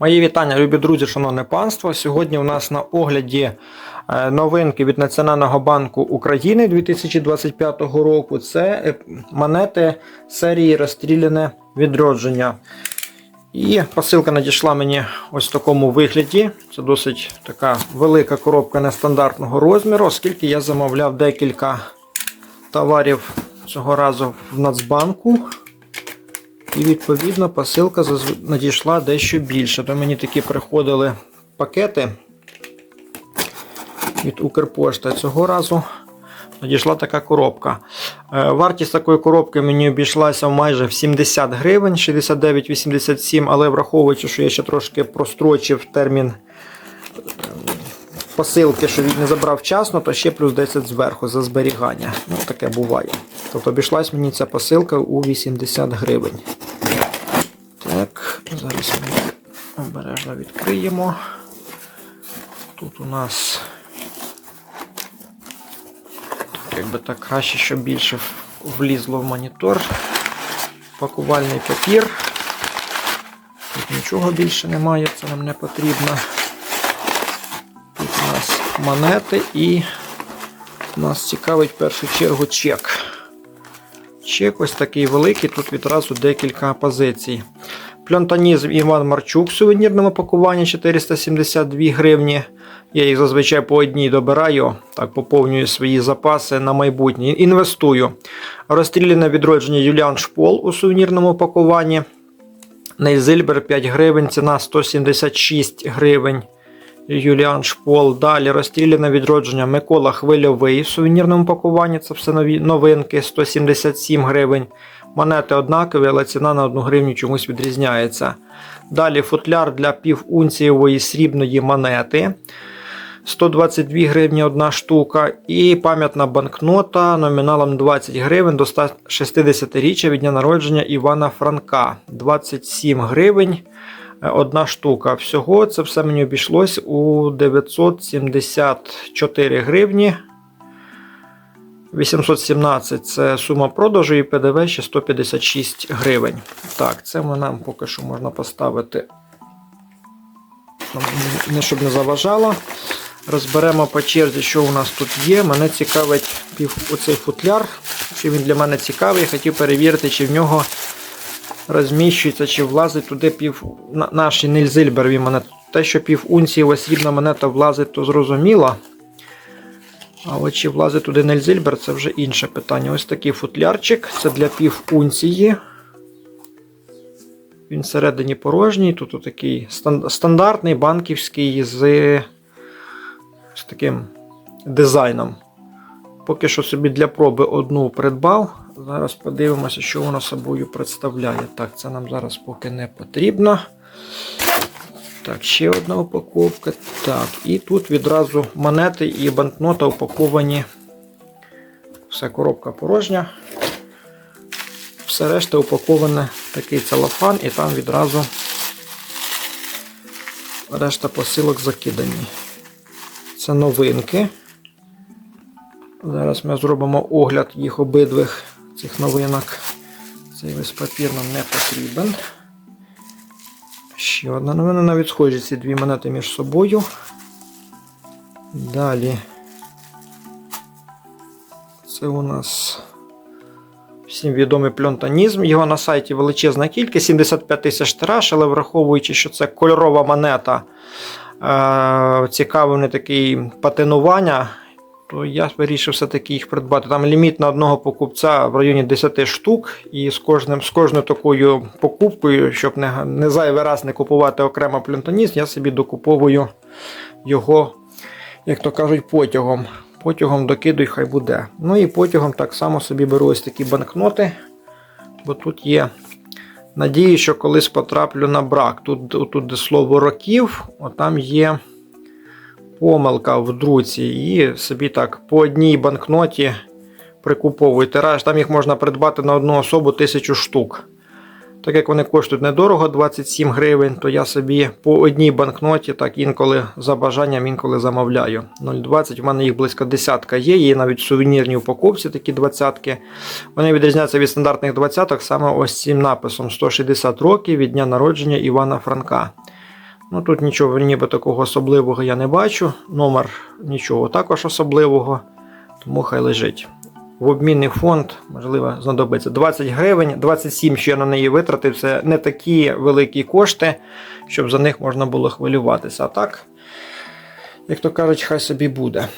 Мої вітання, любі друзі, шановне панство. Сьогодні у нас на огляді е, новинки від Національного банку України 2025 року. Це е, монети серії розстріляне відродження. І посилка надійшла мені ось в такому вигляді. Це досить така велика коробка нестандартного розміру, оскільки я замовляв декілька товарів цього разу в Нацбанку. І відповідно посилка надійшла дещо більше. То мені такі приходили пакети від Укрпошти. Цього разу надійшла така коробка. Е, Вартість такої коробки мені обійшлася майже в 70 гривень, 69,87, але враховуючи, що я ще трошки прострочив термін е, посилки, що він не забрав вчасно, то ще плюс 10 зверху за зберігання. Ну, таке буває. Тобто обійшлась мені ця посилка у 80 гривень. Так, зараз ми обережно відкриємо. Тут у нас якби так краще, щоб більше влізло в монітор. Пакувальний папір. Тут нічого більше немає, це нам не потрібно. Тут у нас монети і нас цікавить в першу чергу чек. Чек ось такий великий, тут відразу декілька позицій. Пльонтанізм Іван Марчук в сувенірному пакуванні 472 гривні. Я їх зазвичай по одній добираю, так поповнюю свої запаси на майбутнє. Інвестую. Розстріляне відродження Юліан Шпол у сувенірному пакуванні. Нейзильбер 5 гривень, ціна 176 гривень. Юліан Шпол. Далі розстріляне відродження Микола Хвильовий в сувенірному пакуванні. Це все нові новинки 177 гривень. Монети однакові, але ціна на 1 гривню чомусь відрізняється. Далі футляр для півунцієвої срібної монети. 122 гривні одна штука. І пам'ятна банкнота номіналом 20 гривень до 160-річчя від дня народження Івана Франка. 27 гривень одна штука. Всього це все мені обійшлось у 974 гривні. 817 це сума продажу і ПДВ ще 156 гривень. Так, це нам поки що можна поставити, не щоб не заважало. Розберемо по черзі, що у нас тут є. Мене цікавить оцей футляр. Чи він для мене цікавий. Хотів перевірити, чи в нього розміщується, чи влазить туди пів на- наші нельзильберові монети. Те, що пів унції срібна монета влазить, то зрозуміло. А от чи влазить туди нельзильбер, це вже інше питання. Ось такий футлярчик. Це для пів унції. Він всередині порожній. Тут такий стандартний банківський з, з таким дизайном. Поки що собі для проби одну придбав. Зараз подивимося, що воно собою представляє. Так, це нам зараз поки не потрібно. Так, ще одна упаковка. Так, і тут відразу монети і банкнота упаковані. Все, коробка порожня. Все решта упаковане такий целофан, і там відразу решта посилок закидані. Це новинки. Зараз ми зробимо огляд їх обидвих цих новинок. Цей весь папір нам не потрібен. Ще одна новина, навіть схожі ці дві монети між собою. Далі. Це у нас всім відомий пльонтанізм. Його на сайті величезна кількість, 75 тисяч тираж, але враховуючи, що це кольорова монета, е- цікавий такий патинування, то я вирішив все-таки їх придбати. Там ліміт на одного покупця в районі 10 штук, і з кожним, з кожною такою покупкою, щоб не, не зайвий раз не купувати окремо плюнтоніст, я собі докуповую його, як то кажуть, потягом. Потягом докидуй, хай буде. Ну і потягом так само собі беру ось такі банкноти, бо тут є. Надію, що колись потраплю на брак. Тут, тут де слово років, отам є помилка в друці, і собі так по одній банкноті прикуповую тираж. Там їх можна придбати на одну особу тисячу штук. Так як вони коштують недорого, 27 гривень, то я собі по одній банкноті так інколи за бажанням інколи замовляю. 0,20, в мене їх близько десятка є, є навіть в сувенірній упаковці такі двадцятки. Вони відрізняються від стандартних двадцяток саме ось цим написом 160 років від дня народження Івана Франка. Ну тут нічого ніби такого особливого я не бачу. Номер нічого також особливого, тому хай лежить. В обмінний фонд, можливо, знадобиться 20 гривень, 27, що я на неї витратив, це не такі великі кошти, щоб за них можна було хвилюватися. А так, як то кажуть, хай собі буде.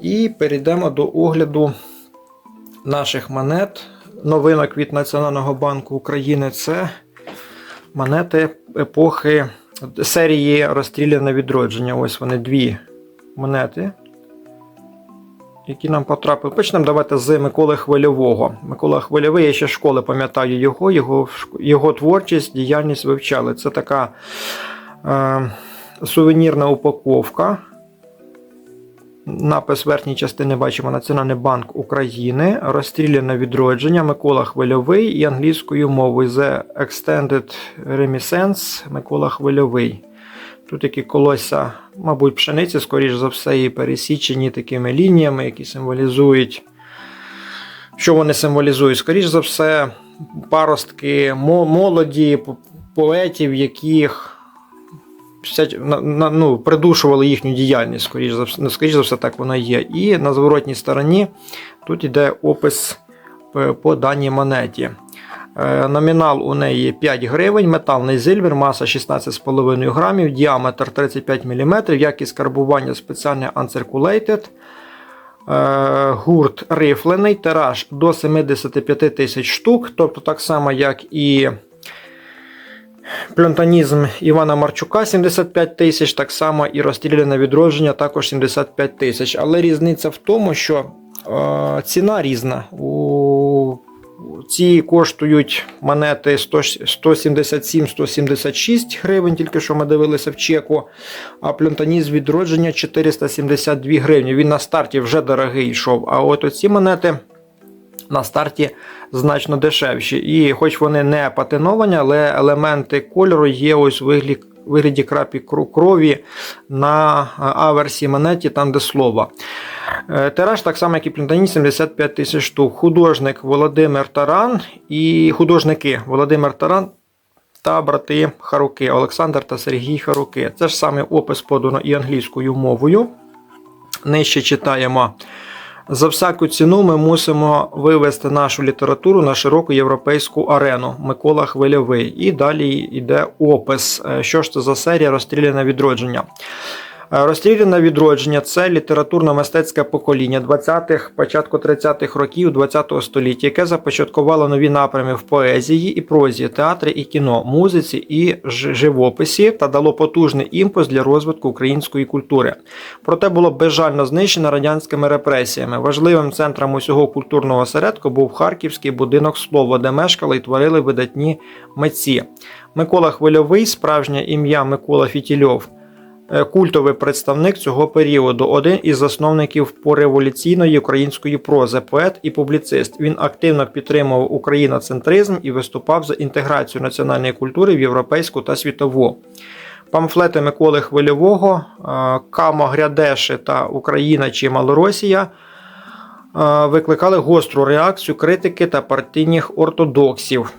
І перейдемо до огляду наших монет. Новинок від Національного банку України це монети епохи серії розстріляне відродження. Ось вони дві монети, які нам потрапили. Почнемо давайте з Миколи Хвильового. Микола Хвильовий, я ще школи пам'ятаю його, його, його творчість, діяльність вивчали. Це така е, сувенірна упаковка. Напис верхньої частини бачимо Національний банк України, розстріляне відродження Микола Хвильовий і англійською мовою The Extended Reminiscence Микола Хвильовий. Тут такі колося, мабуть, пшениці, скоріш за все, і пересічені такими лініями, які символізують. Що вони символізують? Скоріш за все, паростки молоді, поетів, яких ну, придушували їхню діяльність, скоріш за все, ну, скоріш за все, так воно є. І на зворотній стороні тут йде опис е, по даній монеті. Е, Номінал у неї 5 гривень, металний зильвер, маса 16,5 грамів, діаметр 35 мм, якість карбування спеціальний uncirculated, гурт рифлений, тираж до 75 тисяч штук, тобто так само, як і Плюнтанізм Івана Марчука 75 тисяч, так само і розстріляне відродження також 75 тисяч. Але різниця в тому, що е, ціна різна. У ці коштують монети 177-176 гривень, тільки що ми дивилися в чеку. А плюнтанізм відродження 472 гривні. Він на старті вже дорогий йшов. А от оці монети на старті значно дешевші. І хоч вони не патиновані, але елементи кольору є ось в вигляді, крапі крові на аверсі монеті, там де слово. Е, Тираж, так само, як і плінтані, 75 тисяч штук. Художник Володимир Таран і художники Володимир Таран та брати Харуки, Олександр та Сергій Харуки. Це ж саме опис подано і англійською мовою. Нижче читаємо. За всяку ціну ми мусимо вивести нашу літературу на широку європейську арену. Микола Хвильовий. І далі йде опис. Е, Що ж це за серія розстріляне відродження? Е, Розстріляне відродження це літературно-мистецьке покоління 20-х, початку 30-х років 20-го століття, яке започаткувало нові напрями в поезії і прозі, театрі і кіно, музиці і живописі та дало потужний імпульс для розвитку української культури. Проте було безжально знищено радянськими репресіями. Важливим центром усього культурного осередку був Харківський будинок слова, де мешкали і творили видатні митці. Микола Хвильовий, справжнє ім'я Микола Фітільов. Е, Культовий представник цього періоду, один із засновників пореволюційної української прози, поет і публіцист. Він активно підтримував україноцентризм і виступав за інтеграцію національної культури в європейську та світову. Памфлети Миколи Хвильового, е, Камо Грядеши та Україна чи Малоросія е, викликали гостру реакцію критики та партійних ортодоксів.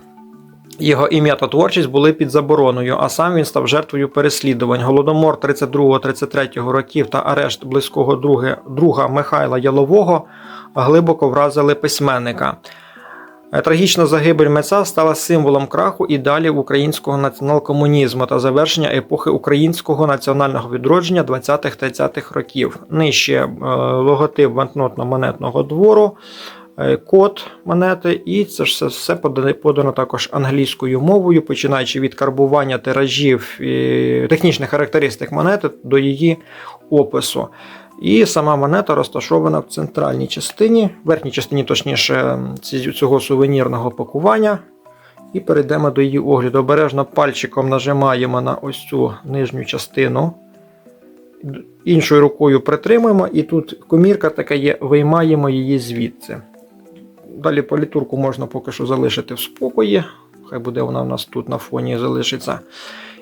Його ім'я та творчість були під забороною, а сам він став жертвою переслідувань. Голодомор 32-33 років та арешт близького друга, друга Михайла Ялового глибоко вразили письменника. Е, Трагічна загибель митця стала символом краху ідеалів українського націонал-комунізму та завершення епохи українського національного відродження 20-30-х років. Нижче е, логотип банкнотно-монетного двору, е, код монети, і це ж все, подано, також англійською мовою, починаючи від карбування тиражів і технічних характеристик монети до її опису. І сама монета розташована в центральній частині, верхній частині, точніше, цього сувенірного пакування. І перейдемо до її огляду. Обережно пальчиком нажимаємо на ось цю нижню частину. Іншою рукою притримуємо, і тут комірка така є, виймаємо її звідси. Далі політурку можна поки що залишити в спокої. Хай буде вона в нас тут на фоні залишиться.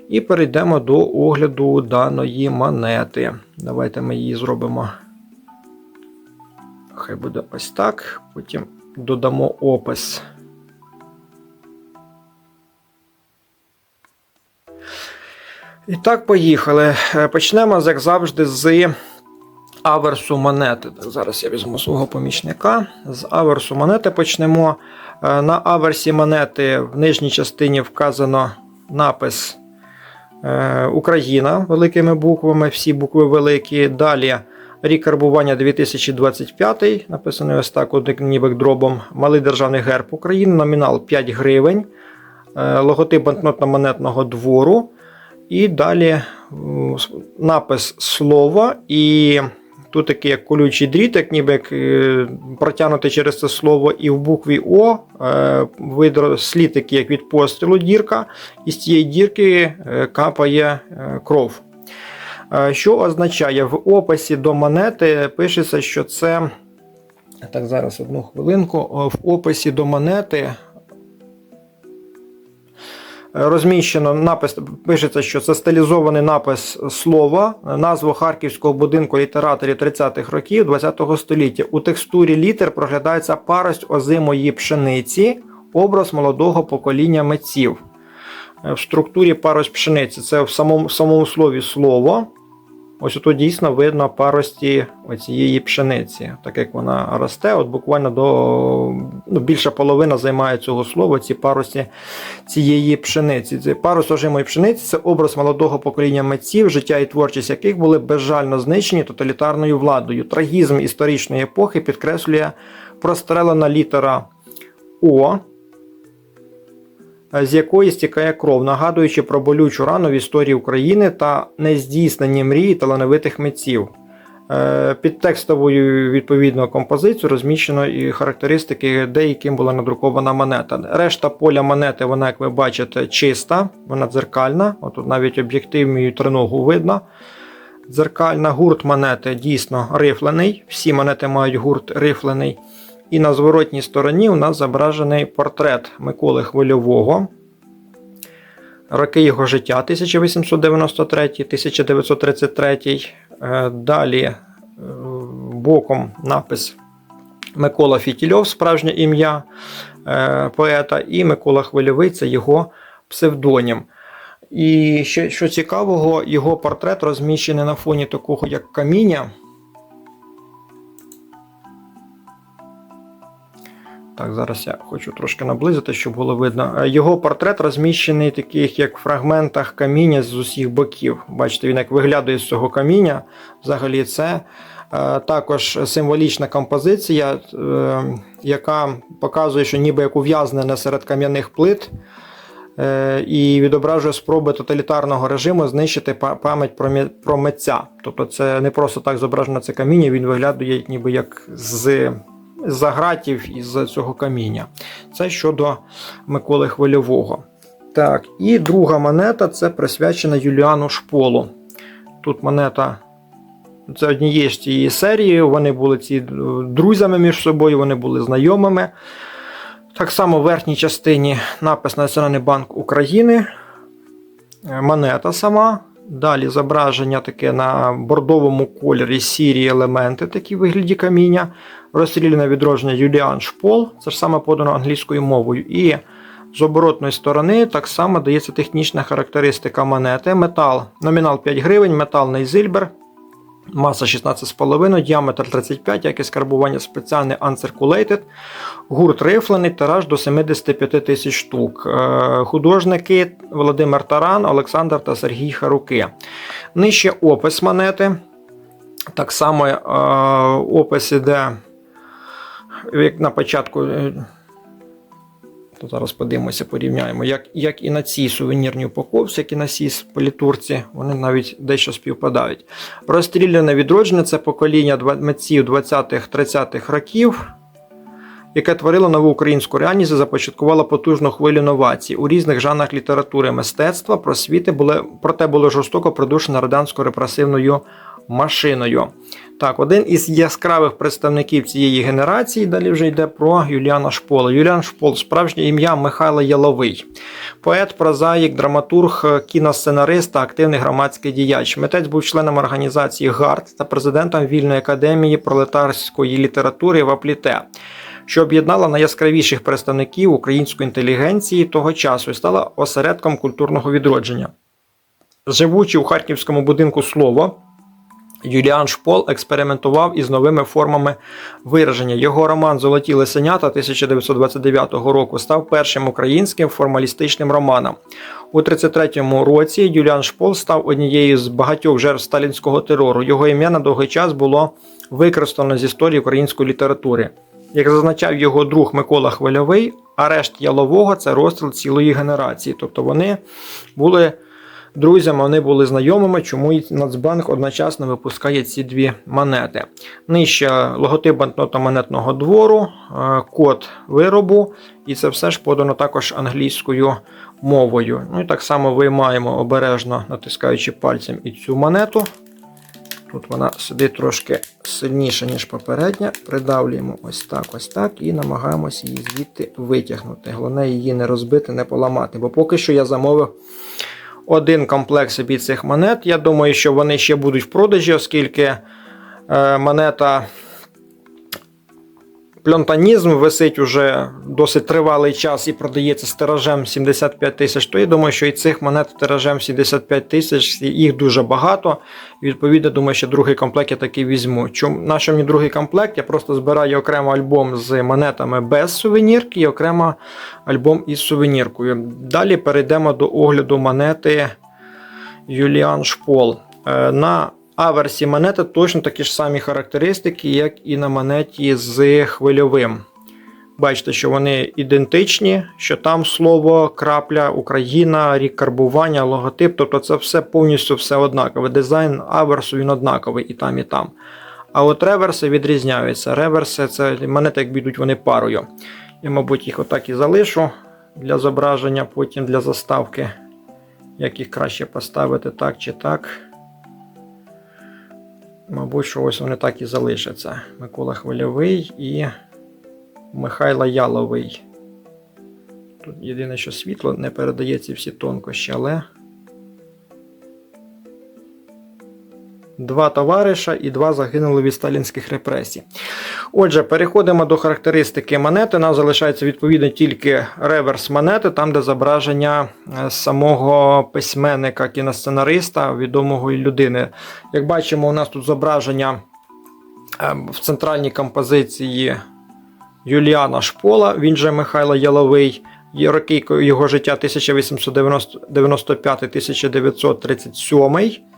І перейдемо до огляду даної монети. Давайте ми її зробимо. Хай буде ось так. Потім додамо опис. І так, поїхали. Е, Почнемо, як завжди, з аверсу монети. Так, зараз я візьму свого помічника. З аверсу монети почнемо. Е, На аверсі монети в нижній частині вказано напис е, Україна великими буквами, всі букви великі. Далі рік карбування 2025, написаний ось так, ніби дробом. Малий державний герб України, номінал 5 гривень, е, логотип банкнотно-монетного двору. І далі напис слово. І тут такий як колючий дрітек, ніби як е, протягнутий через це слово, і в букві О е, видро слід такий, як від пострілу дірка, і з цієї дірки е, капає кров. Що означає, в описі до монети пишеться, що це. Так, зараз одну хвилинку. В описі до монети розміщено напис, пишеться, що це стилізований напис слова, назву харківського будинку літераторів 30-х років 20-го століття. У текстурі літер проглядається парость озимої пшениці, образ молодого покоління митців. Е, В структурі парость пшениці це в самому, в самому слові слово. Ось тут дійсно видно парості оцієї пшениці, так як вона росте, от буквально до ну, більша половина займає цього слова, ці парості цієї пшениці. Це парус ожимої пшениці це образ молодого покоління митців, життя і творчість яких були безжально знищені тоталітарною владою. Трагізм історичної епохи підкреслює прострелена літера О, з якої стікає кров, нагадуючи про болючу рану в історії України та нездійснені мрії талановитих митців. Е, Під текстовою відповідно композицію розміщено і характеристики, де яким була надрукована монета. Решта поля монети, вона, як ви бачите, чиста, вона дзеркальна. Отут навіть об'єктивною триногу видно. Дзеркальна гурт монети дійсно рифлений. Всі монети мають гурт рифлений. І на зворотній стороні у нас зображений портрет Миколи Хвильового. Роки його життя 1893-1933. Е, Далі е, боком напис Микола Фітільов, справжнє ім'я е, поета, і Микола Хвильовий це його псевдонім. І що, що цікавого, його портрет розміщений на фоні такого як каміння. Так, зараз я хочу трошки наблизити, щоб було видно. Е, Його портрет розміщений в таких як фрагментах каміння з усіх боків. Бачите, він як виглядає з цього каміння. Взагалі, це е, також символічна композиція, е, яка показує, що ніби як ув'язнене серед кам'яних плит. І відображує спроби тоталітарного режиму знищити пам'ять про митця. Тобто це не просто так зображено це каміння, він виглядає ніби як з з-за гратів із цього каміння. Це щодо Миколи Хвильового. Так, і друга монета це присвячена Юліану Шполу. Тут монета. Це однієї з цієї серії. Вони були ці е, друзями між собою, вони були знайомими. Так само в верхній частині напис Національний банк України. Е, Монета сама. Далі зображення таке на бордовому кольорі сірі елементи, такі в вигляді каміння. Розстріляне відродження Юліан Шпол, це ж саме подано англійською мовою. І з оборотної сторони так само дається технічна характеристика монети. Метал, номінал 5 гривень, метал Нейзильбер, маса 16,5, діаметр 35, якість карбування спеціальний uncirculated, гурт рифлений, тираж до 75 тисяч штук. Е, Художники Володимир Таран, Олександр та Сергій Харуки. Нижче опис монети. Так само е, опис іде, як на початку. е, То зараз подивимося, порівняємо, як, як і на цій сувенірній упаковці, як і на цій політурці, вони навіть дещо співпадають. Розстріляне відродження це покоління митців 20-30-х років, яке творило нову українську реальність і започаткувало потужну хвилю новацій у різних жанрах літератури, мистецтва, просвіти, були, проте було жорстоко придушено радянською репресивною машиною. Так, один із яскравих представників цієї генерації, далі вже йде про Юліана Шпола. Юліан Шпол, справжнє ім'я Михайло Яловий. Поет, прозаїк, драматург, кіносценарист та активний громадський діяч. Митець був членом організації ГАРД та президентом Вільної академії пролетарської літератури в Апліте, що об'єднала найяскравіших представників української інтелігенції того часу і стала осередком культурного відродження. Живучи у харківському будинку слово, Юліан Шпол експериментував із новими формами вираження. Його роман Золоті лисенята 1929 року став першим українським формалістичним романом. У 1933 році Юліан Шпол став однією з багатьох жертв сталінського терору. Його ім'я на довгий час було використано з історії української літератури. Як зазначав його друг Микола Хвильовий, арешт Ялового це розстріл цілої генерації. Тобто вони були друзями, вони були знайомими, чому Нацбанк одночасно випускає ці дві монети. Нижче логотип банкнота монетного двору, е, код виробу, і це все ж подано також англійською мовою. Ну і так само виймаємо обережно, натискаючи пальцем і цю монету. Тут вона сидить трошки сильніше, ніж попередня. Придавлюємо ось так, ось так, і намагаємося її звідти витягнути. Головне її не розбити, не поламати. Бо поки що я замовив один комплект собі цих монет. Я думаю, що вони ще будуть в продажі, оскільки е, монета Пльонтанізм висить уже досить тривалий час і продається з тиражем 75 тисяч. То я думаю, що і цих монет тиражем 75 тисяч, їх дуже багато. Відповідно, думаю, що другий комплект я таки візьму. Чому на що мені другий комплект? Я просто збираю окремо альбом з монетами без сувенірки і окремо альбом із сувеніркою. Далі перейдемо до огляду монети Юліан Шпол. Е, Аверсі монети точно такі ж самі характеристики, як і на монеті з хвильовим. Бачите, що вони ідентичні, що там слово, крапля, Україна, рік карбування, логотип. Тобто це все повністю все однакове. Дизайн аверсу він однаковий і там, і там. А от реверси відрізняються. Реверси це монети, як бідуть вони парою. Я, мабуть, їх отак і залишу для зображення, потім для заставки. Як їх краще поставити, так чи так. Мабуть, що ось вони так і залишаться. Микола Хвильовий і Михайло Яловий. Тут єдине, що світло не передає ці всі тонкощі, але. Два товариша і два загинули від сталінських репресій. Отже, переходимо до характеристики монети. Нам залишається відповідно тільки реверс монети, там, де зображення е, самого письменника, кіносценариста, відомої людини. Як бачимо, у нас тут зображення е, в центральній композиції Юліана Шпола, він же Михайло Яловий. Роки його життя 1895-1937.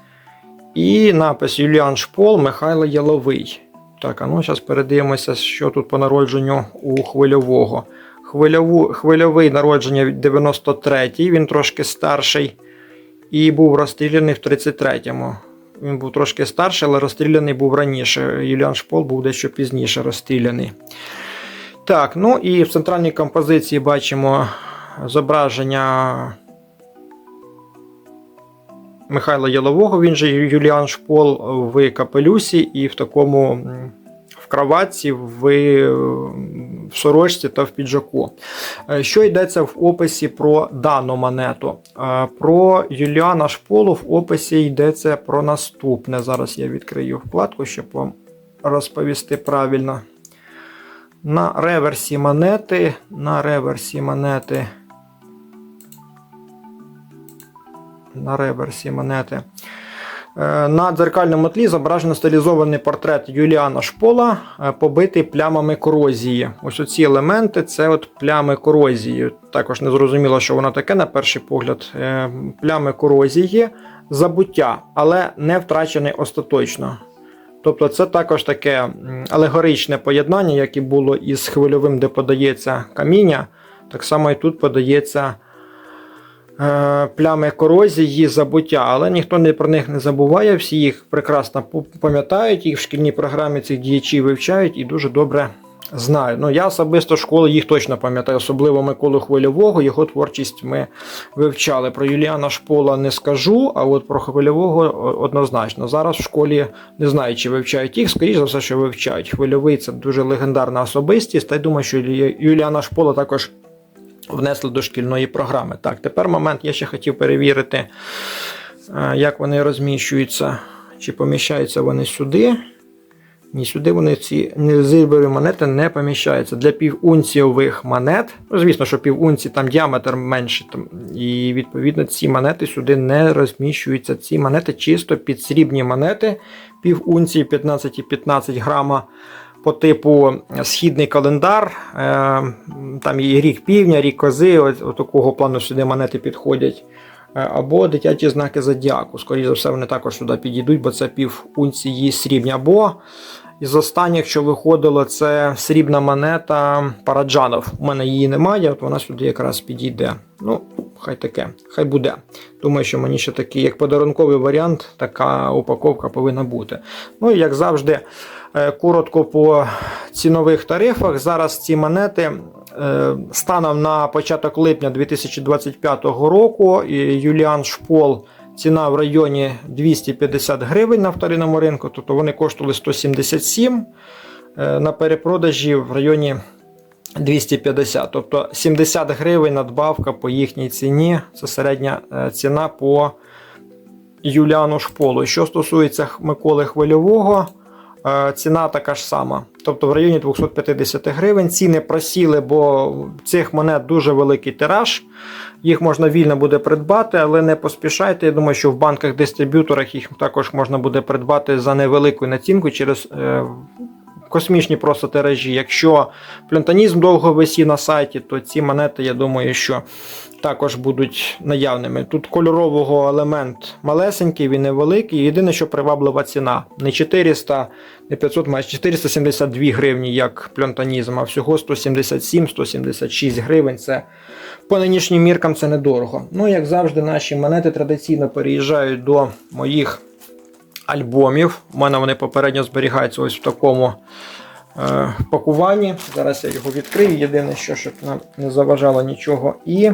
І напис Юліан Шпол Михайло Яловий. Так, а ну зараз передивимося, що тут по народженню у хвильового. Хвильову, хвильовий народження 93-й, він трошки старший. І був розстріляний в 33-му. Він був трошки старший, але розстріляний був раніше. Юліан Шпол був дещо пізніше розстріляний. Так, ну і в центральній композиції бачимо зображення Михайла Ялового, він же Юліан Шпол в капелюсі і в такому в кроватці, в, в сорочці та в піджаку. Е, що йдеться в описі про дану монету? Е, Про Юліана Шполу в описі йдеться про наступне. Зараз я відкрию вкладку, щоб вам розповісти правильно. На реверсі монети, на реверсі монети. На реверсі монети. Е, на дзеркальному тлі зображено стилізований портрет Юліана Шпола, е, побитий плямами корозії. Ось оці елементи це от плями корозії. Також не зрозуміло, що воно таке, на перший погляд. Е, плями корозії, забуття, але не втрачений остаточно. Тобто це також таке алегоричне поєднання, як і було із хвильовим, де подається каміння, так само і тут подається. Е, плями корозії, забуття, але ніхто не про них не забуває, всі їх прекрасно пам'ятають, їх в шкільній програмі цих діячів вивчають і дуже добре знають. Ну, Я особисто школи їх точно пам'ятаю, особливо Миколу Хвильового, його творчість ми вивчали. Про Юліана Шпола не скажу, а от про Хвильового однозначно. Зараз в школі не знаю, чи вивчають їх, скоріш за все, що вивчають. Хвильовий це дуже легендарна особистість, та й думаю, що Юліана Шпола також внесли до шкільної програми. Так, тепер момент я ще хотів перевірити, е, як вони розміщуються, чи поміщаються вони сюди. Ні, сюди вони ці незибові монети не поміщаються. Для півунцієвих монет, ну, звісно, що півунці там діаметр менший, там, і відповідно ці монети сюди не розміщуються. Ці монети чисто під срібні монети, півунції 15,15 грама по типу східний календар. Е, там і рік півня, рік кози, от, от такого плану сюди монети підходять. Е, Або дитячі знаки зодіаку. Скоріше за все, вони також сюди підійдуть, бо це пів унції срібні. Або із останніх, що виходило, це срібна монета Параджанов. У мене її немає, от вона сюди якраз підійде. Ну, хай таке, хай буде. Думаю, що мені ще такий, як подарунковий варіант, така упаковка повинна бути. Ну і як завжди, коротко по цінових тарифах. Зараз ці монети е, станом на початок липня 2025 року. Юліан Шпол. Ціна в районі 250 гривень на вторинному ринку, тобто вони коштували 177 е, на перепродажі в районі 250. Тобто 70 гривень надбавка по їхній ціні. Це середня е, ціна по Юліану Шполу. Що стосується Миколи Хвильового, е, ціна така ж сама. Тобто в районі 250 гривень. Ціни просіли, бо цих монет дуже великий тираж. Їх можна вільно буде придбати, але не поспішайте. Я думаю, що в банках-дистриб'юторах їх також можна буде придбати за невелику націнку через е, космічні просто тиражі. Якщо плюнтанізм довго висів на сайті, то ці монети, я думаю, що також будуть наявними. Тут кольорового елемент малесенький, він невеликий. Єдине, що приваблива ціна. Не 400, не 500, майже 472 гривні, як плюнтанізм, а всього 177-176 гривень. Це по нинішнім міркам це недорого. Ну, як завжди, наші монети традиційно переїжджають до моїх альбомів. У мене вони попередньо зберігаються ось в такому е, пакуванні. Зараз я його відкрию. Єдине, що щоб нам не заважало нічого. І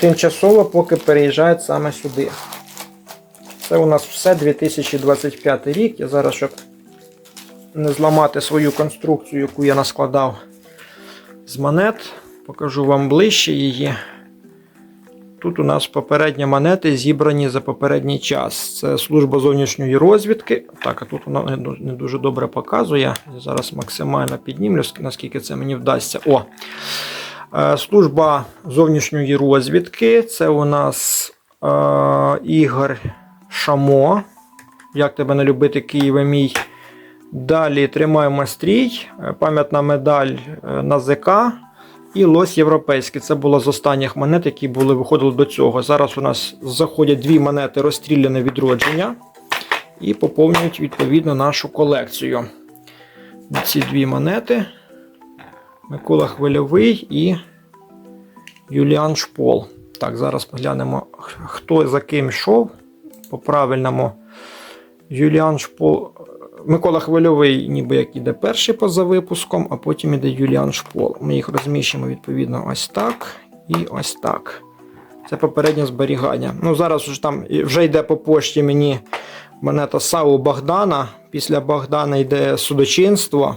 тимчасово поки переїжджають саме сюди. Це у нас все 2025 рік. Я зараз, щоб не зламати свою конструкцію, яку я наскладав з монет, покажу вам ближче її. Тут у нас попередні монети зібрані за попередній час. Це служба зовнішньої розвідки. Так, а тут вона не дуже добре показує. Я зараз максимально піднімлю, наскільки це мені вдасться. О! Е, Служба зовнішньої розвідки. Це у нас е, Ігор Шамо. Як тебе не любити, Києве мій. Далі тримаємо стрій, е, пам'ятна медаль е, на ЗК і лось європейський. Це було з останніх монет, які були виходили до цього. Зараз у нас заходять дві монети розстріляне відродження і поповнюють відповідно нашу колекцію. Ці дві монети. Микола Хвильовий і Юліан Шпол. Так, зараз поглянемо, хто за ким йшов. По правильному. Юліан Шпол. Микола Хвильовий, ніби як іде перший поза випуском, а потім іде Юліан Шпол. Ми їх розміщимо відповідно ось так і ось так. Це попереднє зберігання. Ну, зараз вже там вже йде по пошті мені монета САУ Богдана. Після Богдана йде судочинство.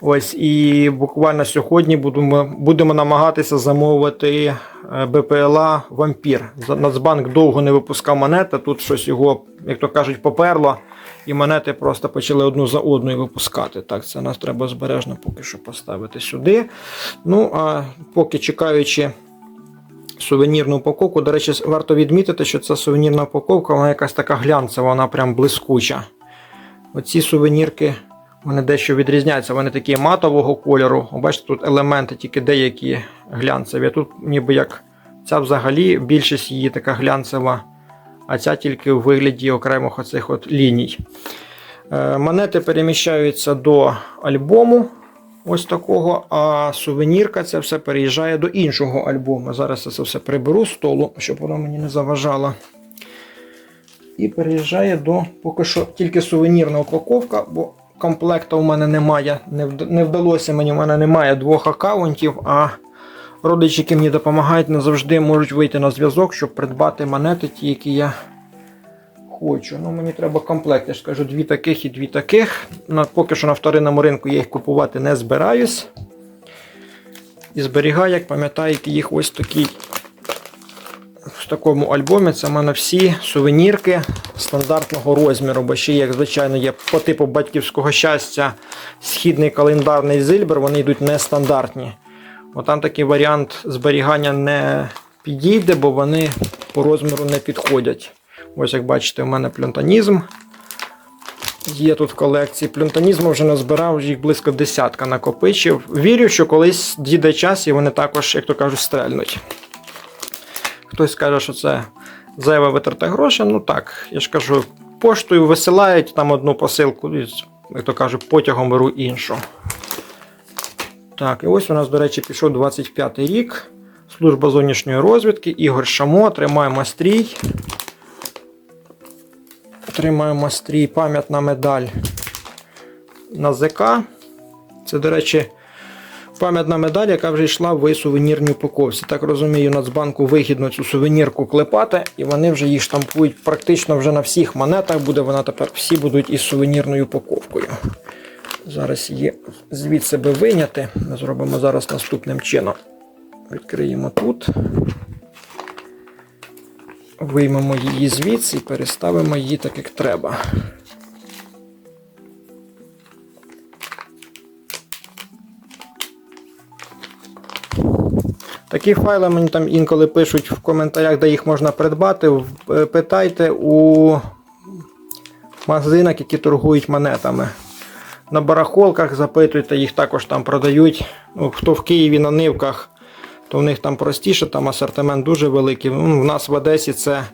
Ось і буквально сьогодні будемо, будемо намагатися замовити е, БПЛА Вампір. Нацбанк довго не випускав монети. Тут щось його, як то кажуть, поперло, і монети просто почали одну за одною випускати. Так, це нас треба збережно поки що поставити сюди. Ну, а поки чекаючи сувенірну упаковку, до речі, варто відмітити, що ця сувенірна упаковка, вона якась така глянцева, вона прям блискуча. Оці сувенірки. Вони дещо відрізняються, вони такі матового кольору. Бачите, тут елементи тільки деякі глянцеві. Тут ніби як ця взагалі більшість її така глянцева, а ця тільки у вигляді окремих оцих от ліній. Е, Монети переміщаються до альбому. Ось такого, а сувенірка це все переїжджає до іншого альбому. Зараз я це все приберу з столу, щоб воно мені не заважало. І переїжджає до поки що тільки сувенірна упаковка, бо комплекта у мене немає. Не, не вдалося мені, у мене немає двох аккаунтів, а родичі, які мені допомагають, не завжди можуть вийти на зв'язок, щоб придбати монети, ті, які я хочу. Ну, мені треба комплект. Я ж кажу, дві таких і дві таких. На, поки що на вторинному ринку я їх купувати не збираюсь. І зберігаю, як пам'ятаєте, їх ось такий. в такому альбомі це в мене всі сувенірки стандартного розміру, бо ще, як звичайно, є по типу батьківського щастя, східний календарний зильбер, вони йдуть нестандартні. Бо там такий варіант зберігання не підійде, бо вони по розміру не підходять. Ось як бачите, у мене плюнтанізм. Є тут в колекції плюнтанізму вже назбирав, їх близько десятка накопичив. Вірю, що колись дійде час і вони також, як то кажуть, стрельнуть. Хтось каже, що це зайва витрата грошей. Ну так, я ж кажу, поштою висилають там одну посилку, як то кажуть, потягом беру іншу. Так, і ось у нас, до речі, пішов 25 й рік. Служба зовнішньої розвідки, Ігор Шамо, тримаємо стрій. Тримаємо стрій, пам'ятна медаль на ЗК. Це, до речі, пам'ятна медаль, яка вже йшла в сувенірній упаковці. Так розумію, Нацбанку вигідно цю сувенірку клепати, і вони вже її штампують практично вже на всіх монетах. Буде вона тепер всі будуть із сувенірною упаковкою. Зараз її звідси би виняти. Ми зробимо зараз наступним чином. Відкриємо тут. Виймемо її звідси і переставимо її так, як треба. Такі файли мені там інколи пишуть в коментарях, де їх можна придбати. Е, Питайте у магазинах, які торгують монетами. На барахолках запитуйте, їх також там продають. Ну, хто в Києві на нивках, то в них там простіше, там асортимент дуже великий. Ну, в нас в Одесі це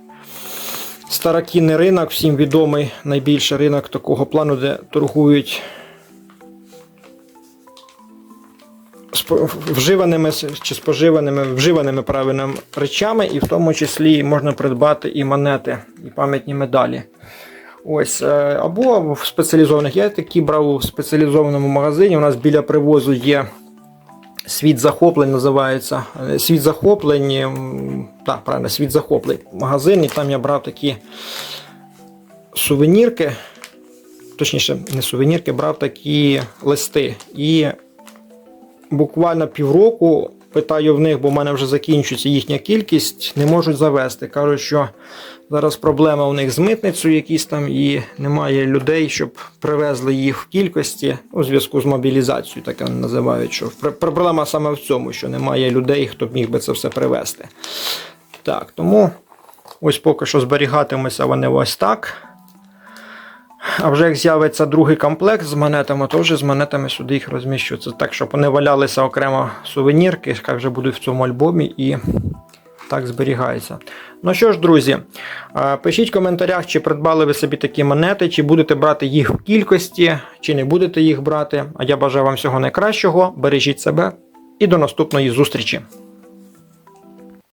старокінний ринок, всім відомий найбільший ринок такого плану, де торгують вживаними чи споживаними, вживаними правильно речами, і в тому числі можна придбати і монети, і пам'ятні медалі. Ось, е, або в спеціалізованих. Я такі брав у спеціалізованому магазині. У нас біля привозу є світ захоплень, називається. Е, Світ захоплень. Так, правильно, світ захоплень. Магазин, і там я брав такі сувенірки. Точніше, не сувенірки, брав такі листи. І буквально півроку питаю в них, бо в мене вже закінчується їхня кількість, не можуть завести. Кажуть, що зараз проблема у них з митницею якісь там, і немає людей, щоб привезли їх в кількості у зв'язку з мобілізацією, так вони називають. Що проблема саме в цьому, що немає людей, хто б міг би це все привезти. Так, тому ось поки що зберігатимуться вони ось так. А вже як з'явиться другий комплект з монетами, то вже з монетами сюди їх розміщу. Це так, щоб вони валялися окремо сувенірки, як вже будуть в цьому альбомі, і так зберігається. Ну що ж, друзі, пишіть в коментарях, чи придбали ви собі такі монети, чи будете брати їх в кількості, чи не будете їх брати. А я бажаю вам всього найкращого. Бережіть себе і до наступної зустрічі!